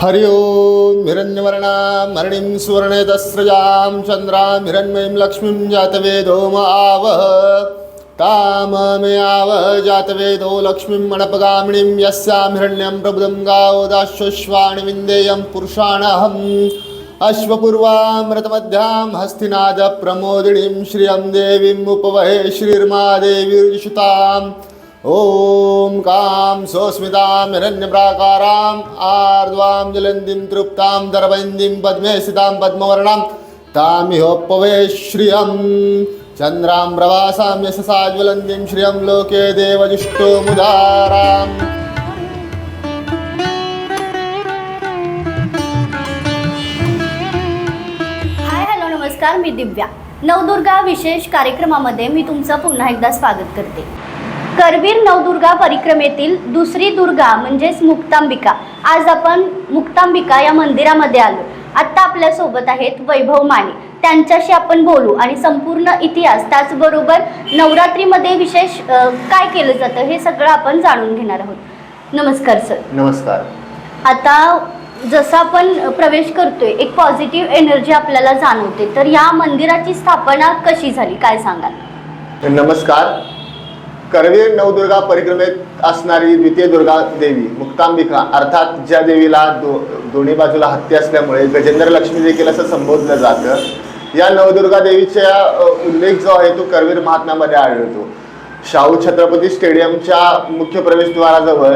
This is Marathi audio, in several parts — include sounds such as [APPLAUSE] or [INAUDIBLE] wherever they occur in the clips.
हरि ओं हिरण्यवर्णां हरिणीं सुवर्णेतस्रजां चन्द्रां हिरण्मयीं लक्ष्मीं जातवेदो मावः। ताममयावः जातवेदो लक्ष्मीं मणपगामिणीं यस्यां हिरण्यं प्रबुदं गावो दाश्वश्वाणि विन्देयं पुरुषाणहम्। अश्वपूर्वामृतमध्यां हस्तिनादप्रमोदिनीं श्रियं देवीम् उपवहे श्रीर्मादेवीर्जुषुताम्। ॐ कां सोऽस्मितां हिरण्यप्राकाराम् आर्द्वां ज्वलन्तीं तृप्तां दर्वैन्दीं पद्मे स्थितां पद्मवर्णां तामिहोपवे श्रियं। चन्द्रां प्रवासां यशसा ज्वलन्तीं श्रियं लोके देवजुष्टोमुदाराम् हाय हॅलो नमस्कार मी दिव्या. नवदुर्गा विशेष कार्यक्रमामध्ये मी तुमचं पुन्हा एकदा स्वागत करते. करवीर नवदुर्गा परिक्रमेतील दुसरी दुर्गा म्हणजेच मुक्तांबिका. आज आपण मुक्तांबिका या मंदिरामध्ये आलो. आत्ता आपल्यासोबत आहेत वैभव माने. त्यांच्याशी आपण बोलू आणि संपूर्ण इतिहास त्याचबरोबर नवरात्रीमध्ये विशेष अ, काय केलं जातं हे सगळं आपण जाणून घेणार आहोत. नमस्कार सर. नमस्कार. आता जसं आपण प्रवेश करतोय एक पॉझिटिव्ह एनर्जी आपल्याला जाणवते. तर या मंदिराची स्थापना कशी झाली? काय सांगाल? नमस्कार. करवीर नवदुर्गा परिक्रमेत असणारी द्वितीय दुर्गा देवी मुक्तांबिका अर्थात ज्या देवीला दो दोन्ही बाजूला हत्ती असल्यामुळे गजेंद्र लक्ष्मी देखील असं संबोधलं जातं. या नवदुर्गा देवीचा उल्लेख जो आहे तो करवीर महात्म्यामध्ये आढळतो. शाहू छत्रपती स्टेडियमच्या मुख्य प्रवेशद्वाराजवळ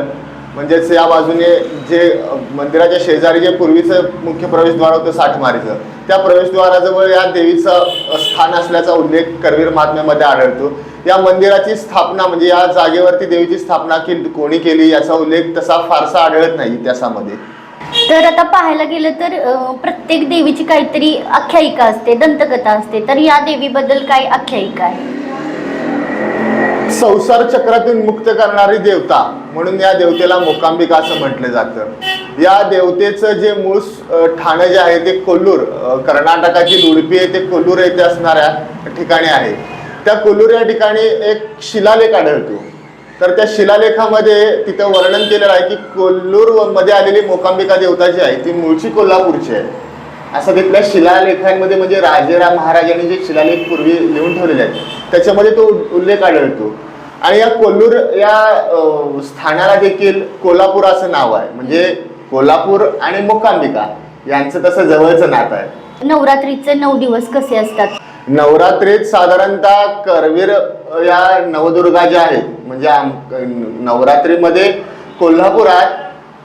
म्हणजेच या बाजूने जे मंदिराच्या शेजारी जे पूर्वीचं मुख्य प्रवेशद्वार होतं साठमारीचं त्या प्रवेशद्वाराजवळ या देवीचं स्थान असल्याचा उल्लेख करवीर महात्म्यामध्ये आढळतो. या मंदिराची स्थापना म्हणजे या जागेवरती देवीची स्थापना केली कोणी केली याचा उल्लेख तसा फारसा आढळत नाही इतिहासामध्ये. तर आता पाहायला गेलं तर प्रत्येक देवीची काहीतरी आख्यायिका असते दंतकथा असते. तर या देवीबद्दल काही आख्यायिका आहे? संसार चक्रातून मुक्त करणारी देवता म्हणून या देवतेला मोकांबिका असं म्हटलं जातं. या देवतेचं जे मूळ ठाणं जे आहे ते कोल्लूर कर्नाटकाची उडपी आहे ते कोल्लूर येथे असणाऱ्या ठिकाणी आहे. त्या कोल्लूर या ठिकाणी एक शिलालेख आढळतो. तर त्या शिलालेखामध्ये तिथं वर्णन केलेलं आहे की कोल्लूरमध्ये आलेली मोकांबिका देवता जी आहे ती मूळची कोल्हापूरची आहे. असं तिथल्या शिलालेखांमध्ये म्हणजे राजेराम महाराजांनी जे शिलालेख पूर्वी लिहून ठेवलेले आहेत. त्याच्यामध्ये तो उल्लेख आढळतो. आणि या कोल्लूर या स्थानाला देखील कोल्हापूर असं नाव आहे. म्हणजे कोल्हापूर आणि मोकांबिका यांचं तसं जवळचं नातं आहे. नवरात्रीचे नऊ दिवस कसे असतात? नवरात्रीत साधारणतः करवीर या नवदुर्गा ज्या आहेत म्हणजे नवरात्रीमध्ये कोल्हापुरात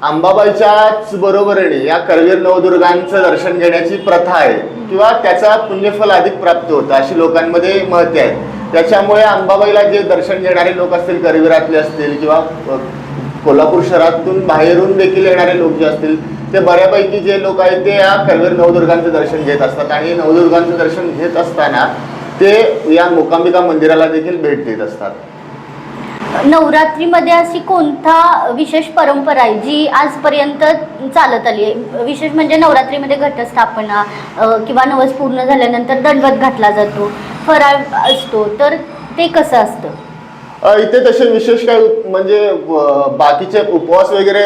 अंबाबाईच्याच बरोबरीने या करवीर नवदुर्गांचं दर्शन घेण्याची प्रथा आहे. किंवा त्याचा पुण्यफल अधिक प्राप्त होतं अशी लोकांमध्ये महत्त्व आहे. त्याच्यामुळे अंबाबाईला जे दर्शन घेणारे लोक असतील करवीरातले असतील किंवा कोल्हापूर शहरातून बाहेरून देखील येणारे लोक जे असतील ते बऱ्यापैकी जे लोक आहेत ते या करवीर नवदुर्गांचं दर्शन घेत असतात. आणि नवदुर्गांचं दर्शन घेत असताना ते या मुकांबिका मंदिराला देखील भेट देत असतात. नवरात्रीमध्ये अशी कोणता विशेष परंपरा आहे जी आजपर्यंत चालत आली आहे? विशेष म्हणजे नवरात्रीमध्ये घटस्थापना किंवा नवस पूर्ण झाल्यानंतर दंडवत घातला जातो फराळ असतो तर ते कसं असतं? इथे तसे विशेष काय म्हणजे बाकीचे उपवास वगैरे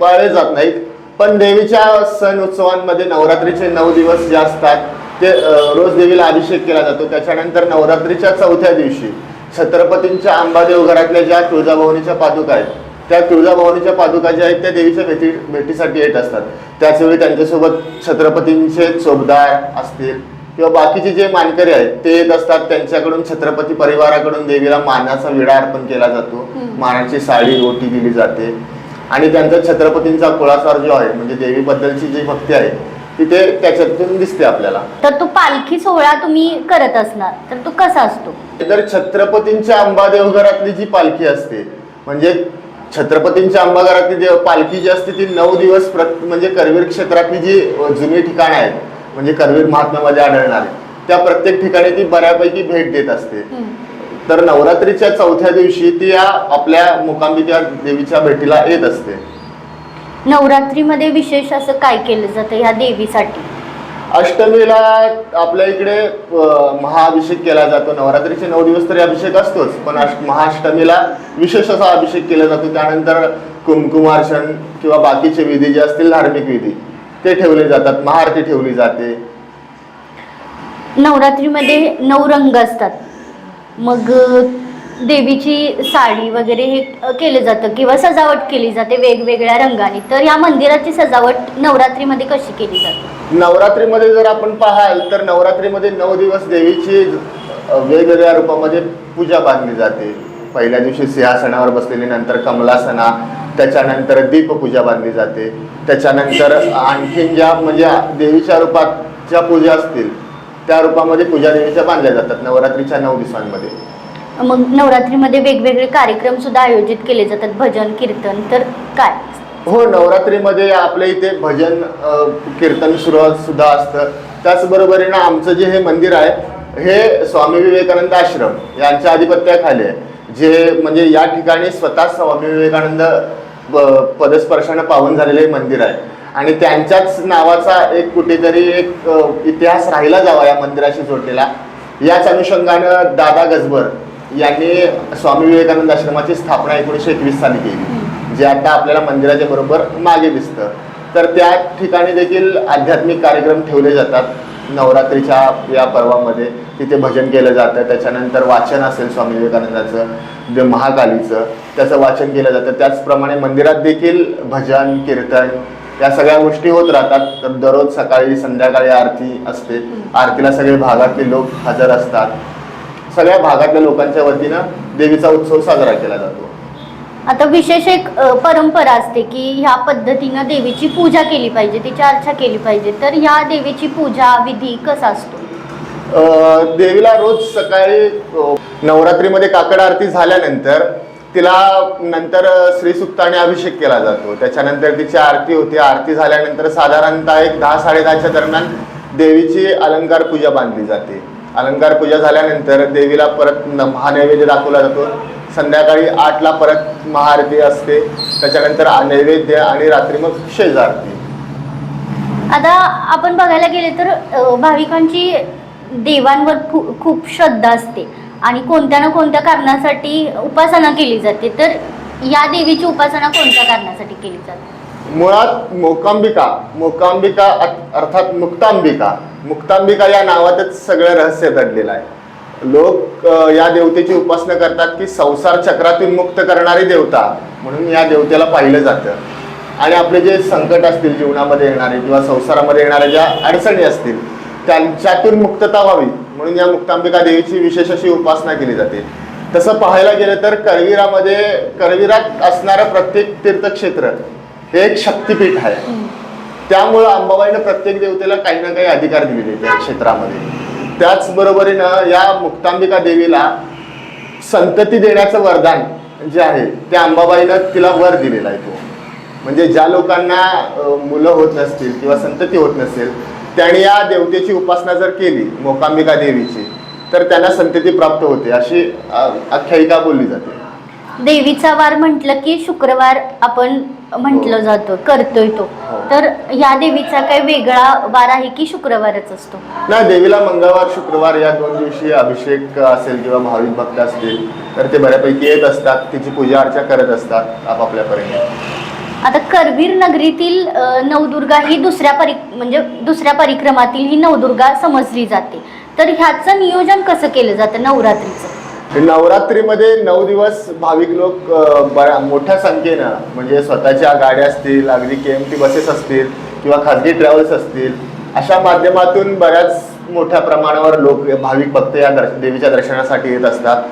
पाळले जात नाहीत. पण देवीच्या सण उत्सवांमध्ये नवरात्रीचे नऊ दिवस जे असतात ते रोज देवीला अभिषेक केला जातो. त्याच्यानंतर नवरात्रीच्या चौथ्या दिवशी छत्रपतींच्या अंबादेव घरातल्या ज्या तुळजाभवानीच्या पादुका आहेत त्या तुळजाभवानीच्या पादुका ज्या आहेत त्या देवीच्या भेटी भेटीसाठी येत असतात. त्याचवेळी त्यांच्यासोबत छत्रपतींचे चोपदार असतील किंवा बाकीचे जे मानकरी आहेत ते येत असतात. त्यांच्याकडून छत्रपती परिवाराकडून देवीला मानाचा विडा अर्पण केला जातो. मानाची साडी ओटी दिली जाते. आणि त्यांचा छत्रपतींचा कुळासार जो आहे म्हणजे देवीबद्दलची जी भक्ती आहे ती ते त्याच्यातून दिसते आपल्याला. तर तो पालखी सोहळा तुम्ही करत असणार तर तो कसा असतो? तर छत्रपतींच्या अंबादेव घरातली जी पालखी असते म्हणजे छत्रपतींच्या अंबा घरातली देव पालखी जी असते ती नऊ दिवस म्हणजे करवीर क्षेत्रातली जी जुनी ठिकाणं आहेत म्हणजे करवीर महात्म्यामध्ये आढळणारी त्या प्रत्येक ठिकाणी ती बऱ्यापैकी भेट देत असते. तर नवरात्रीच्या चौथ्या दिवशी ती या आपल्या मुकांबिका देवीच्या भेटीला येत असते. नवरात्रीमध्ये विशेष असं काय केलं जातं ह्या देवीसाठी? अष्टमीला आपल्या इकडे अ, महाअभिषेक केला जातो. नवरात्रीचे नऊ दिवस तरी अभिषेक असतोच. पण अष्ट महाअष्टमीला विशेष असा अभिषेक केला जातो. त्यानंतर कुमकुमार्चन किंवा बाकीचे विधी जे असतील धार्मिक विधी ते ठेवले जातात. महाआरती ठेवली जाते. नवरात्रीमध्ये नऊ रंग असतात. मग अ, देवीची साडी वगैरे हे केलं जातं किंवा सजावट केली जाते वेगवेगळ्या रंगाने. तर या मंदिराची सजावट नवरात्रीमध्ये कशी केली जाते? नवरात्रीमध्ये जर आपण पाहाल तर नवरात्रीमध्ये नऊ दिवस देवीची अ, वेगवेगळ्या रूपामध्ये पूजा बांधली जाते. पहिल्या दिवशी सिंहासनावर बसलेली नंतर कमलासना त्याच्यानंतर दीपपूजा बांधली जाते. त्याच्यानंतर आणखीन ज्या म्हणजे देवीच्या रूपात ज्या पूजा असतील त्या रूपामध्ये पूजा देवीच्या बांधल्या जातात नवरात्रीच्या नऊ दिवसांमध्ये. मग नवरात्रीमध्ये वेगवेगळे कार्यक्रम सुद्धा आयोजित केले जातात. भजन कीर्तन तर काय? हो नवरात्रीमध्ये आपल्या इथे भजन अ, कीर्तन सुरू सुद्धा असतं. त्याचबरोबरीनं आमचं जे हे मंदिर आहे हे स्वामी विवेकानंद आश्रम यांच्या आधिपत्याखाली आहे. जे म्हणजे या ठिकाणी स्वतः स्वामी विवेकानंद ब- पदस्पर्शानं पावन झालेलं हे मंदिर आहे. आणि त्यांच्याच नावाचा एक कुठेतरी एक अ, इतिहास राहिला जावा या मंदिराशी जोडलेला. याच अनुषंगानं दादा गजबर यांनी स्वामी विवेकानंद आश्रमाची स्थापना एकोणीसशे एकवीस साली केली. जे आता आपल्याला मंदिराच्या बरोबर मागे दिसतं. तर त्या ठिकाणी देखील आध्यात्मिक कार्यक्रम ठेवले जातात. नवरात्रीच्या या पर्वामध्ये तिथे भजन केलं जातं. त्याच्यानंतर वाचन असेल स्वामी विवेकानंदाचं जे महाकालीचं त्याचं वाचन केलं जातं. त्याचप्रमाणे मंदिरात देखील भजन कीर्तन या सगळ्या गोष्टी होत राहतात. तर दररोज सकाळी संध्याकाळी आरती असते. आरतीला सगळे भागातले लोक हजर असतात. सगळ्या भागातल्या लोकांच्या वतीनं देवीचा उत्सव साजरा केला जातो. आता विशेष एक अ, परंपरा असते की ह्या पद्धतीनं देवीची पूजा केली पाहिजे तिची अर्चा केली पाहिजे. तर ह्या देवीची पूजा विधी कसा असतो? अ, देवीला रोज सकाळी अ, नवरात्रीमध्ये काकड आरती झाल्यानंतर तिला नंतर श्रीसुक्ताने अभिषेक केला जातो. त्याच्यानंतर तिची आरती होते. आरती झाल्यानंतर साधारणतः एक दहा साडेदहाच्या दरम्यान देवीची अलंकार पूजा बांधली जाते. अलंकार पूजा झाल्यानंतर देवीला परत महानैवेद्य दाखवला जातो. संध्याकाळी आठला परत महाआरती असते. त्याच्यानंतर नैवेद्य आणि रात्री मग शेजारती आता आपण बघायला गेले तर अ, भाविकांची देवांवर खू- खूप श्रद्धा असते. आणि कोणत्या ना कोणत्या कारणासाठी उपासना केली जाते. तर या देवीची उपासना कोणत्या कारणासाठी केली जाते? मुळात मोकांबिका मोकांबिका अ- अर्थात मुक्तांबिका. मुक्तांबिका या नावातच सगळं रहस्य दडलेलं आहे. लोक या देवतेची उपासना करतात की संसार चक्रातून मुक्त करणारी देवता म्हणून या देवतेला पाहिलं जातं. आणि आपले जे संकट असतील जीवनामध्ये येणारे किंवा संसारामध्ये येणाऱ्या ज्या अडचणी असतील त्यांच्यातून मुक्तता व्हावी म्हणून या मुक्तांबिका देवीची विशेष अशी उपासना केली जाते. तसं पाहायला गेलं तर करवीरामध्ये करवीरात असणारं प्रत्येक तीर्थक्षेत्र हे एक शक्तिपीठ आहे. त्यामुळं अंबाबाईनं प्रत्येक देवतेला काही ना काही अधिकार दिलेले त्या क्षेत्रामध्ये. त्याचबरोबरीनं या मुक्तांबिका देवीला संतती देण्याचं वरदान जे आहे ते अंबाबाईनं तिला वर दिलेला आहे तो. म्हणजे ज्या लोकांना मुलं होत नसतील किंवा संतती होत नसेल त्यांनी या देवतेची उपासना जर केली मोकांबिका देवीची तर त्यांना संतती प्राप्त होते अशी आख्यायिका बोलली जाते. देवीचा वार म्हटलं की शुक्रवार आपण म्हटलं हो. जातो करतोय तो. हो. तर या देवीचा काही वेगळा वार आहे की शुक्रवारच असतो? नाही देवीला मंगळवार शुक्रवार या दोन दिवशी अभिषेक असेल किंवा भाविक भक्त असतील तर ते बऱ्यापैकी येत असतात तिची पूजा अर्चा करत असतात आपापल्या परीने आता करवीर नगरीतील नवदुर्गा ही दुसऱ्या परि म्हणजे दुसऱ्या परिक्रमातील ही नवदुर्गा समजली जाते. तर ह्याचं नियोजन कसं केलं जातं नवरात्रीचं? नवरात्रीमध्ये नऊ दिवस भाविक लोक बऱ्या मोठ्या संख्येनं म्हणजे स्वतःच्या गाड्या असतील अगदी के एम टी बसेस असतील किंवा खाजगी ट्रॅव्हल्स असतील अशा माध्यमातून बऱ्याच मोठ्या प्रमाणावर लोक भाविक भक्त या दर्श देवीच्या दर्शनासाठी येत असतात.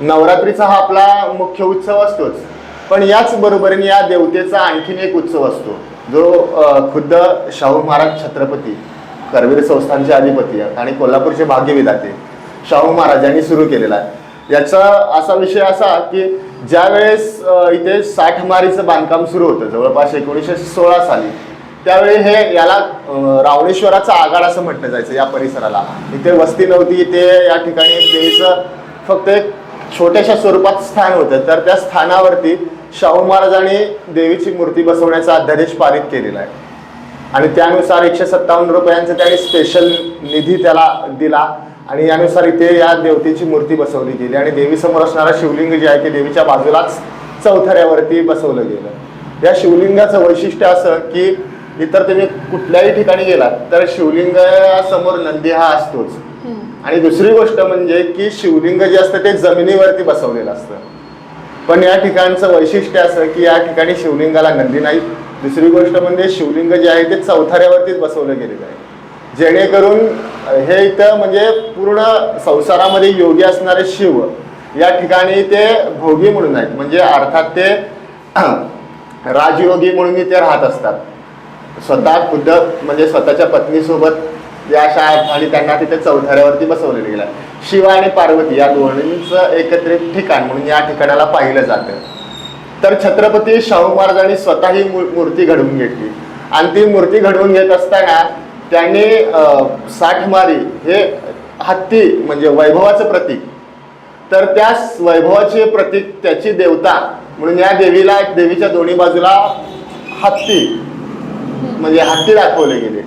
नवरात्रीचा हा आपला मुख्य उत्सव असतोच. पण याच बरोबरीने या देवतेचा आणखीन एक उत्सव असतो. जो खुद्द शाहू महाराज छत्रपती करवीर संस्थानचे अधिपती आहेत आणि कोल्हापूरचे भाग्यविधाते शाहू महाराजांनी सुरू केलेला आहे. याचा असा विषय असा की ज्या वेळेस इथे साठमारीचं बांधकाम सुरू होतं जवळपास एकोणीसशे सोळा साली त्यावेळी हे याला रावणेश्वराचा आगाड असं म्हटलं जायचं या परिसराला. इथे वस्ती नव्हती इथे या ठिकाणी देवीचं फक्त एक छोट्याशा स्वरूपात स्थान होतं. तर त्या स्थानावरती शाहू महाराजांनी देवीची मूर्ती बसवण्याचा अध्यादेश पारित केलेला आहे. आणि त्यानुसार एकशे सत्तावन्न रुपयांचा त्यांनी स्पेशल निधी त्याला दिला. आणि यानुसार इथे या देवतेची मूर्ती बसवली गेली आणि देवीसमोर असणारा शिवलिंग जे आहे ते देवीच्या बाजूलाच चौथऱ्यावरती बसवलं गेलं. या शिवलिंगाचं वैशिष्ट्य असं की इतर तुम्ही कुठल्याही ठिकाणी गेलात तर शिवलिंगासमोर नंदी हा असतोच. आणि दुसरी गोष्ट म्हणजे की शिवलिंग जे असतं ते जमिनीवरती बसवलेलं असतं. पण या ठिकाणचं वैशिष्ट्य असं की या ठिकाणी शिवलिंगाला नंदी नाही. दुसरी गोष्ट म्हणजे शिवलिंग जे आहे ते चौथऱ्यावरतीच बसवलं गेलेलं आहे. जेणेकरून हे इथं म्हणजे पूर्ण संसारामध्ये योगी असणारे शिव या ठिकाणी ते भोगी म्हणून आहेत. म्हणजे अर्थात ते [CLEARS THROAT] राजयोगी म्हणून ते राहत असतात. स्वतः खुद्द म्हणजे स्वतःच्या पत्नीसोबत या अशा आणि त्यांना तिथे चौथऱ्यावरती बसवलेलं गेलं. शिव आणि पार्वती या दोन्हींचं एकत्रित ठिकाण म्हणून या ठिकाणाला पाहिलं जातं. तर छत्रपती शाहू महाराजांनी स्वतः ही मू- मूर्ती घडवून घेतली. आणि ती मूर्ती घडवून घेत असताना त्याने साठमारी हे हत्ती म्हणजे वैभवाचं प्रतीक. तर त्या वैभवाचे प्रतीक त्याची देवता म्हणून या देवीला देवीच्या दोन्ही बाजूला हत्ती म्हणजे हत्ती दाखवले गेले.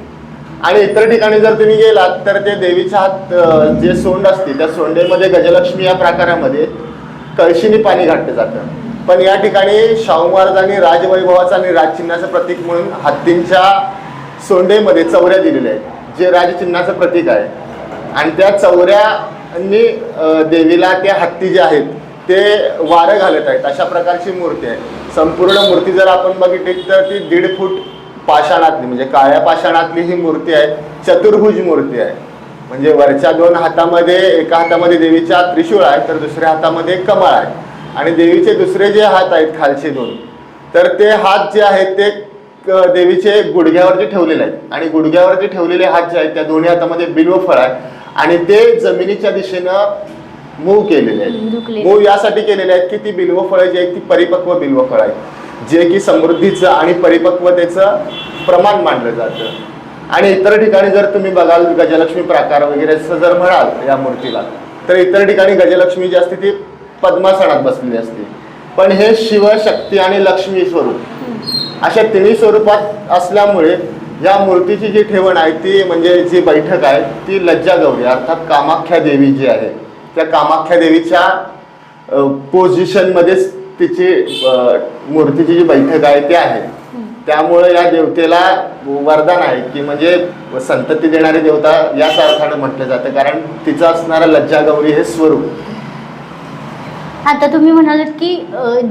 आणि इतर ठिकाणी जर तुम्ही गेलात तर ते देवीच्या हात जे सोंड असते त्या सोंडेमध्ये गजलक्ष्मी या प्रकारामध्ये कळशीने पाणी घातलं जातं. पण या ठिकाणी शाहू महाराजांनी राजवैभवाचं आणि राजचिन्हाचं प्रतीक म्हणून हत्तींच्या सोंडेमध्ये चौऱ्या दिलेल्या आहेत जे राजचिन्हाचं प्रतीक आहे. आणि त्या चौऱ्यांनी देवीला त्या हत्ती जे आहेत ते वारं घालत आहेत. अशा प्रकारची मूर्ती आहे. संपूर्ण मूर्ती जर आपण बघितली तर ती दीड फूट पाषाणातली म्हणजे काळ्या पाषाणातली ही मूर्ती आहे चतुर्भुज मूर्ती आहे. म्हणजे वरच्या दोन हातामध्ये एका हातामध्ये देवीच्या त्रिशूळ आहे तर दुसऱ्या हातामध्ये कमळ आहे. आणि देवीचे दुसरे जे हात आहेत खालचे दोन तर ते हात जे आहेत ते देवीचे गुडघ्यावरती ठेवलेले आहेत. आणि गुडघ्यावरती ठेवलेले हात जे आहेत त्या दोन्ही हातामध्ये बिल्व फळ आहे आणि ते जमिनीच्या दिशेनं मूव केलेले आहेत. मूव यासाठी केलेले आहेत की ती बिल्व फळं जी आहेत ती परिपक्व बिल्व फळ आहेत जे की समृद्धीचं आणि परिपक्वतेचं प्रमाण मानलं जातं. आणि इतर ठिकाणी जर तुम्ही बघाल गजलक्ष्मी प्रकार वगैरे जर म्हणाल या मूर्तीला तर इतर ठिकाणी गजलक्ष्मी जी असते ती पद्मासनात बसलेली असते. पण हे शिव शक्ती आणि लक्ष्मी स्वरूप अशा तिन्ही स्वरूपात असल्यामुळे या मूर्तीची जी ठेवण आहे ती म्हणजे जी बैठक आहे ती लज्जा गौरी अर्थात कामाख्या देवी जी आहे त्या कामाख्या देवीच्या पोझिशनमध्येच तिची मूर्तीची जी बैठक आहे ती आहे. त्यामुळे या देवतेला वरदान आहे की म्हणजे संतती देणारी देवता याच अर्थानं म्हटलं जातं कारण तिचं असणारं लज्जा गौरी हे स्वरूप. आता तुम्ही म्हणालात की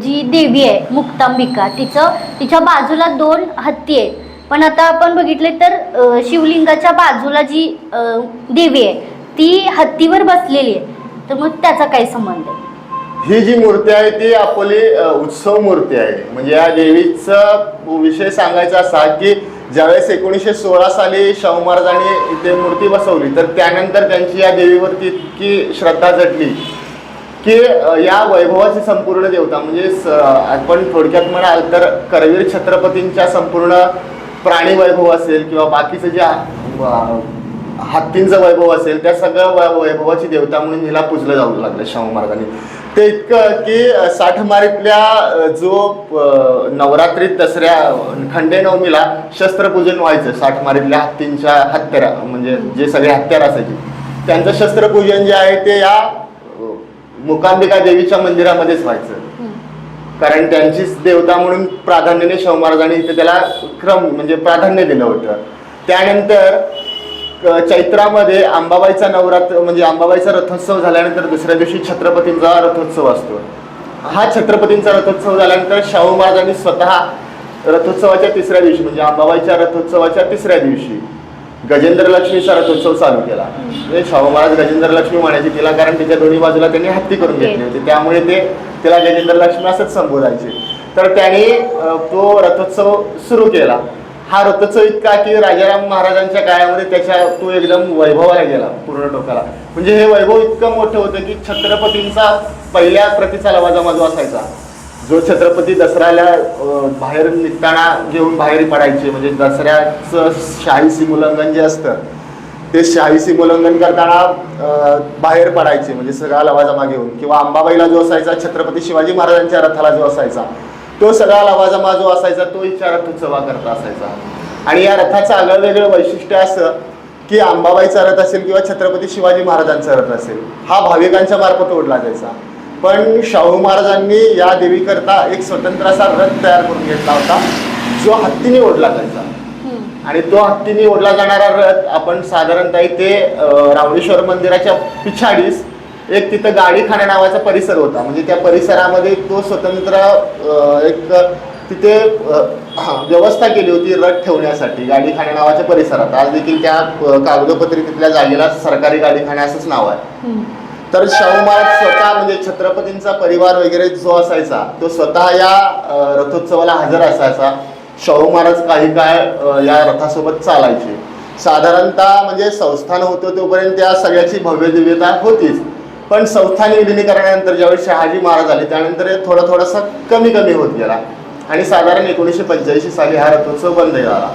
जी देवी आहे मुक्तांबिका तिचं तिच्या बाजूला दोन हत्ती आहेत. पण आता आपण बघितले तर शिवलिंगाच्या बाजूला जी देवी आहे ती हत्तीवर बसलेली आहे. तर मग त्याचा काय संबंध आहे? ही जी मूर्ती आहे ती आपली अ, उत्सव मूर्ती आहे. म्हणजे या देवीचा विषय सांगायचा असा की ज्यावेळेस एकोणीसशे सोळा साली शाहू महाराजांनी इथे मूर्ती बसवली तर त्यानंतर त्यांची या देवीवरती इतकी श्रद्धा जडली. की या वैभवाची संपूर्ण देवता म्हणजे स- आपण थोडक्यात म्हणाल तर करवीर छत्रपतींच्या संपूर्ण प्राणी वैभव असेल किंवा बाकीचं जे हत्तींचं वैभव असेल त्या सगळ्या वै- वैभवाची देवता म्हणून हिला पूजलं जाऊ लागलं शाहू महाराजांनी. ते इतकं की साठमारीतल्या जो नवरात्रीत दसऱ्या खंडेनवमीला शस्त्रपूजन व्हायचं साठमारीतल्या हत्तींच्या हत्यारा म्हणजे जे सगळे हत्यार असायचे त्यांचं शस्त्रपूजन जे आहे ते या मुकांबिका देवीच्या मंदिरामध्येच व्हायचं. कारण त्यांचीच देवता म्हणून प्राधान्याने शाहू महाराजांनी इथे त्याला क्रम म्हणजे प्राधान्य दिलं होतं. त्यानंतर चैत्रामध्ये अंबाबाईचा नवरात्र म्हणजे अंबाबाईचा रथोत्सव झाल्यानंतर दुसऱ्या दिवशी छत्रपतींचा रथोत्सव असतो. हा छत्रपतींचा रथोत्सव झाल्यानंतर शाहू महाराजांनी स्वतः रथोत्सवाच्या तिसऱ्या दिवशी म्हणजे अंबाबाईच्या रथोत्सवाच्या तिसऱ्या दिवशी गजेंद्र लक्ष्मी रथोत्सव चालू केला. म्हणजे शाहू महाराज गजेंद्र लक्ष्मी म्हणायचे तिला कारण तिच्या दोन्ही बाजूला त्यांनी हत्ती करून घेतली होती. त्यामुळे ते तिला गजेंद्र लक्ष्मी असंच संबोधायचे. तर त्याने तो रथोत्सव सुरू केला. हा रथोत्सव इतका की राजाराम महाराजांच्या काळामध्ये त्याच्या तो एकदम वैभवाला गेला पूर्ण टोकाला म्हणजे हे वैभव इतकं मोठं होतं की छत्रपतींचा पहिल्या प्रतीचा लवाजमा जो असायचा. जो छत्रपती दसऱ्याला बाहेर निघताना घेऊन बाहेर पडायचे म्हणजे दसऱ्याचं शाही सीमोल्लंघन जे असतं ते शाही सीमोल्लंघन करताना बाहेर पडायचे म्हणजे सगळा लवाजमा घेऊन किंवा अंबाबाईला जो असायचा छत्रपती शिवाजी महाराजांच्या रथाला जो असायचा तो सगळा लवाजमा जो असायचा तो इच्छा रथोत्सवा करता असायचा. आणि या रथाचं आगळं वेगळं वैशिष्ट्य असं की अंबाबाईचा रथ असेल किंवा छत्रपती शिवाजी महाराजांचा रथ असेल हा भाविकांच्या मार्फत ओढला जायचा. पण शाहू महाराजांनी या देवीकरता एक स्वतंत्र असा रथ तयार करून घेतला होता. जो हत्तीने ओढला जायचा. आणि तो हत्तीने ओढला जाणारा रथ आपण साधारणतः इथे अं, रावणेश्वर मंदिराच्या पिछाडीस एक तिथं गाडीखाना नावाचा परिसर होता. म्हणजे त्या परिसरामध्ये तो स्वतंत्र एक तिथे व्यवस्था केली होती रथ ठेवण्यासाठी गाडीखाना नावाच्या परिसरात. आज देखील त्या कागदोपत्री तिथल्या जागेला सरकारी गाडीखाना असंच नाव आहे. तर शाहू महाराज स्वतः म्हणजे छत्रपतींचा परिवार वगैरे जो असायचा तो स्वतः या रथोत्सवाला हजर असायचा. शाहू महाराज काही काळ या रथासोबत चालायचे. साधारणतः म्हणजे संस्थान होतं तोपर्यंत त्या सगळ्याची भव्य दिव्यता होतीच. पण संस्थान विलिनीकरणानंतर ज्यावेळी शहाजी महाराज आले त्यानंतर हे थोडा थोडासा कमी कमी होत गेला. आणि साधारण एकोणीसशे पंच्याऐंशी साली हा रथोत्सव बंद झाला.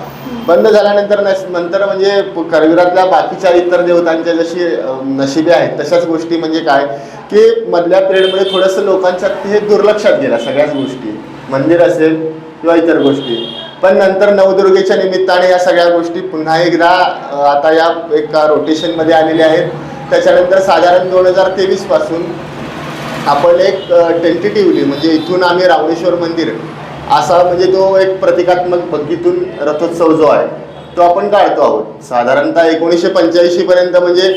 बंद झाल्यानंतर नंतर म्हणजे करवीरातल्या बाकीच्या इतर देवतांच्या जशी नशिबे आहेत तशाच गोष्टी म्हणजे काय? की मधल्या पिरियडमध्ये थोडंसं लोकांच्या हे दुर्लक्षात गेल्या सगळ्याच गोष्टी. मंदिर असेल किंवा इतर गोष्टी. पण नंतर नवदुर्गेच्या निमित्ताने या सगळ्या गोष्टी पुन्हा एकदा आता या एका रोटेशनमध्ये आलेल्या आहेत. त्याच्यानंतर साधारण दोन हजार तेवीसपासून आपण एक टेंटेटिव्हली म्हणजे इथून आम्ही रावणेश्वर मंदिर असा म्हणजे तो एक प्रतिकात्मक भक्तीतून रथोत्सव जो आहे तो आपण काढतो आहोत. साधारणतः एकोणीसशे पंच्याऐंशी पर्यंत म्हणजे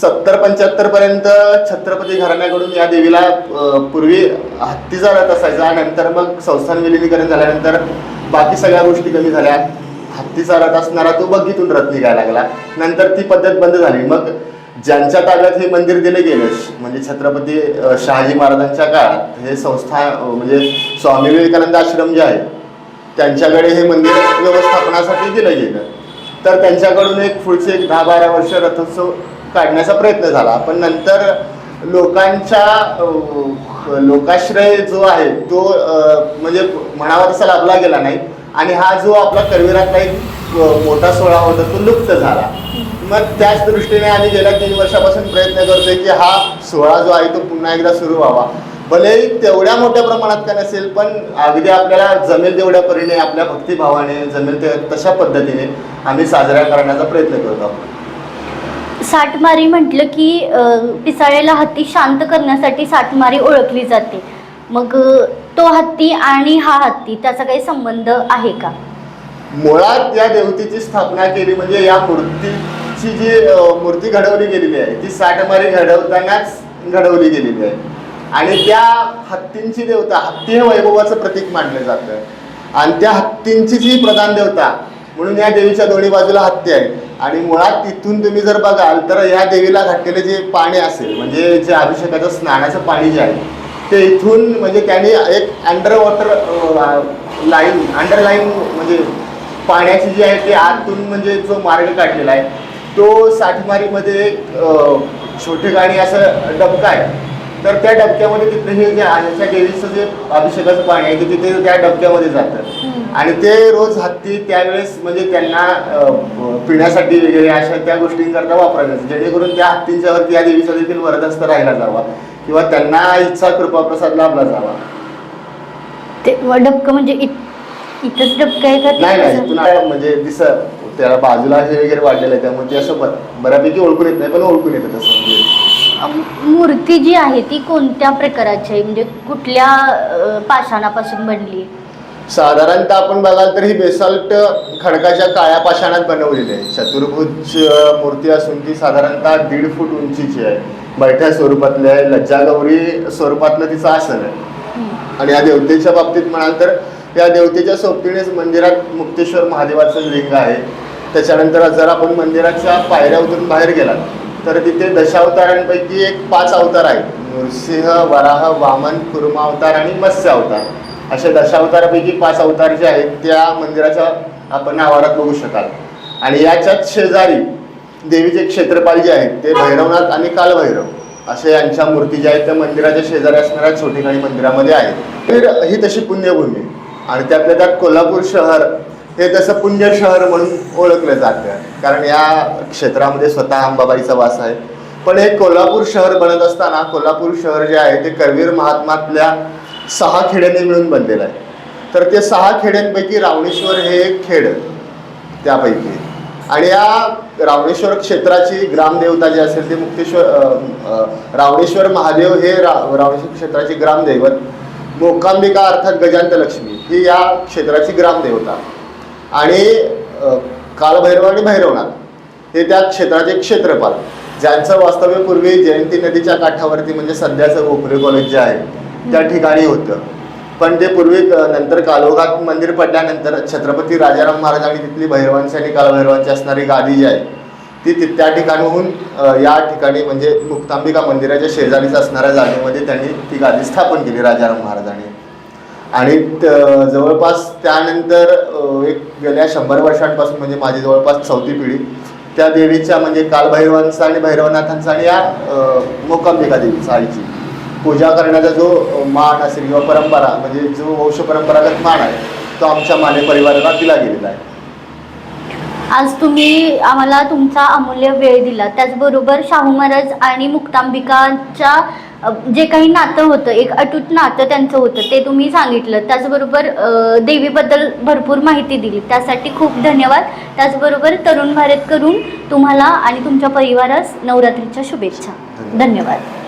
सत्तर पंच्याहत्तर पर्यंत छत्रपती घराण्याकडून या देवीला पूर्वी हत्तीचा रथ असायचा नंतर मग संस्थान विलिनीकरण झाल्यानंतर बाकी सगळ्या गोष्टी कमी झाल्या. हत्तीचा रथ असणारा तो बग्गीतून रथ निघायला लागला. नंतर ती पद्धत बंद झाली. मग ज्यांच्या ताब्यात हे मंदिर दिले गेले म्हणजे छत्रपती शहाजी महाराजांच्या काळात हे संस्था म्हणजे स्वामी विवेकानंद आश्रम जे आहे त्यांच्याकडे हे मंदिर व्यवस्थापनासाठी दिलं गेलं. तर त्यांच्याकडून एक पुढचे एक दहा बारा वर्ष रथोत्सव काढण्याचा प्रयत्न झाला. पण नंतर लोकांच्या लोकाश्रय जो आहे तो म्हणजे म्हणावा तसा लाभला गेला नाही. आणि हा जो आपला करवीरातला एक मोठा सोहळा होता तो लुप्त झाला. मग त्याच दृष्टीने आम्ही गेल्या तीन वर्षापासून प्रयत्न करतोय की हा सोहळा जो आहे तो पुन्हा एकदा सुरू व्हावा. भले तेवढ्या मोठ्या प्रमाणात का नसेल पण अगदी आपल्याला जमेल तेवढ्या परीने आपल्या भक्तिभावाने जमेल ते तशा पद्धतीने आम्ही साजरा करण्याचा प्रयत्न करत आहोत साठमारी म्हटलं की पिसाळ्याला हत्ती शांत करण्यासाठी साठमारी ओळखली जाते. मग तो हत्ती आणि हा हत्ती त्याचा काही संबंध आहे का? मुळात या देवतेची स्थापना केली म्हणजे या मूर्तीची जी मूर्ती घडवली गेलेली आहे ती साठमारी घडवतानाच घडवली गेलेली आहे. आणि त्या हत्तींची देवता हत्ती हे वैभवाचं प्रतीक मानलं जातं. आणि त्या हत्तींची जी प्रधान देवता म्हणून या देवीच्या दोन्ही बाजूला हत्ती आहे. आणि मुळात तिथून तुम्ही जर बघाल तर या देवीला घातलेले जे पाणी असेल म्हणजे जे अभिषेकाचं स्नानाचं पाणी जे आहे ते इथून म्हणजे त्यांनी एक अंडर वॉटर लाईन अंडरलाईन म्हणजे पाण्याची जी आहे ते आतून म्हणजे जो मार्ग काढलेला आहे तो साठमारीमध्ये एक छोटे गाणी असं डबका आहे. तर त्या डबक्यामध्ये तिथे हे जे आहे त्या देवीचं जे अभिषेकाचं पाणी आहे ते तिथे त्या डबक्यामध्ये जातं. आणि ते रोज हत्ती त्यावेळेस म्हणजे त्यांना पिण्यासाठी वगैरे अशा त्या गोष्टींकरता वापरायला जायचं जेणेकरून त्या हत्तींच्यावरती या देवीचा देखील वरदस्त राहिला जावा. किंवा त्यांना इच्छा कृपाप्रसाद लाभला जावा. ते डबकं म्हणजे इत- इथंच डबकं आहे का नाही नाही? तुला म्हणजे दिस त्याला बाजूला हे वगैरे वाढलेलं आहे त्यामुळे ते असं ब- बऱ्यापैकी ओळखून येत नाही पण ओळखून येतं तसं म्हणजे. मूर्ती जी आहे ती कोणत्या प्रकाराची आहे? म्हणजे कुठल्या अ, पाषाणापासून बनली? आहे साधारणतः आपण बघाल तर ही बेसाल्ट खडकाच्या काळ्या पाषाणात बनवलेली आहे. चतुर्भुज अ, मूर्ती असून ती साधारणतः दीड फूट उंचीची आहे. बैठ्या स्वरूपातली आहे लज्जागौरी स्वरूपातलं तिचं आसन आहे. आणि या देवतेच्या बाबतीत म्हणाल तर या देवतेच्या सोबतीनेच मंदिरात मुक्तेश्वर महादेवाचं लिंग आहे. त्याच्यानंतर जर आपण मंदिराच्या पायऱ्या उतरून बाहेर गेलात तर तिथे दशावतारांपैकी एक पाच अवतार आहेत. नृसिंह वराह वामन कुर्मा अवतार आणि मत्स्य अवतार. असे दशावतारापैकी पाच अवतार जे आहेत त्या मंदिराच्या आपण आवारात बघू शकाल. आणि याच्यात शेजारी देवीचे क्षेत्रपाल जे आहेत ते भैरवनाथ आणि कालभैरव असे यांच्या मूर्ती ज्या आहेत त्या मंदिराच्या शेजारी असणाऱ्या छोटेखानी मंदिरामध्ये आहेत. तर ही तशी पुण्यभूमी. आणि त्यातल्या त्यात कोल्हापूर शहर हे तसं पुण्य शहर म्हणून ओळखलं जातं. कारण या क्षेत्रामध्ये स्वतः अंबाबाईचा वास आहे. पण हे कोल्हापूर शहर बनत असताना कोल्हापूर शहर जे आहे ते करवीर महात्मातल्या सहा खेड्यांनी मिळून बनलेलं आहे. तर ते सहा खेड्यांपैकी रावणेश्वर हे एक खेड त्यापैकी. आणि या रावणेश्वर क्षेत्राची ग्रामदेवता जी असेल ते मुक्तेश्वर रावणेश्वर महादेव हे रा रावणेश्वर क्षेत्राची ग्रामदैवत. मोकांबिका अर्थात गजांत लक्ष्मी ही या क्षेत्राची ग्रामदेवता. आणि कालभैरव आणि भैरवनाथ हे त्या क्षेत्राचे क्षेत्रपाल ज्यांचं वास्तव्य पूर्वी जयंती नदीच्या काठावरती म्हणजे सध्याचं गोखले कॉलेज जे आहे त्या ठिकाणी होतं. पण ते पूर्वी नंतर कालोघात मंदिर पडल्यानंतर छत्रपती राजाराम महाराज आणि तिथली भैरवांची आणि कालभैरवांची असणारी गादी जी आहे ती ति- त्या ठिकाणहून या ठिकाणी म्हणजे मुक्तांबिका मंदिराच्या शेजारीच असणाऱ्या जागेमध्ये त्यांनी ती गादी स्थापन केली राजाराम महाराजांनी. आणि त- जवळपास त्यानंतर एक गेल्या शंभर वर्षांपासून म्हणजे माझी जवळपास चौथी पिढी त्या देवीच्या म्हणजे कालभैरवांचा आणि भैरवनाथांचा आणि या अ, मोकांबिका देवीचा आईची. पूजा करण्याचा जो मान असेल किंवा परंपरा म्हणजे जो वंश परंपरागत मान आहे तो आमच्या माने परिवाराला दिला गेलेला आहे. आज तुम्ही आम्हाला तुमचा अमूल्य वेळ दिला. त्याचबरोबर शाहू महाराज आणि मुक्तांबिकाच्या जे काही नातं होतं एक अटूट नातं त्यांचं होतं ते तुम्ही सांगितलं. त्याचबरोबर देवीबद्दल भरपूर माहिती दिली. त्यासाठी खूप धन्यवाद. त्याचबरोबर तरुण भारत करून तुम्हाला आणि तुमच्या परिवारास नवरात्रीच्या शुभेच्छा. धन्यवाद. धन्यवाद.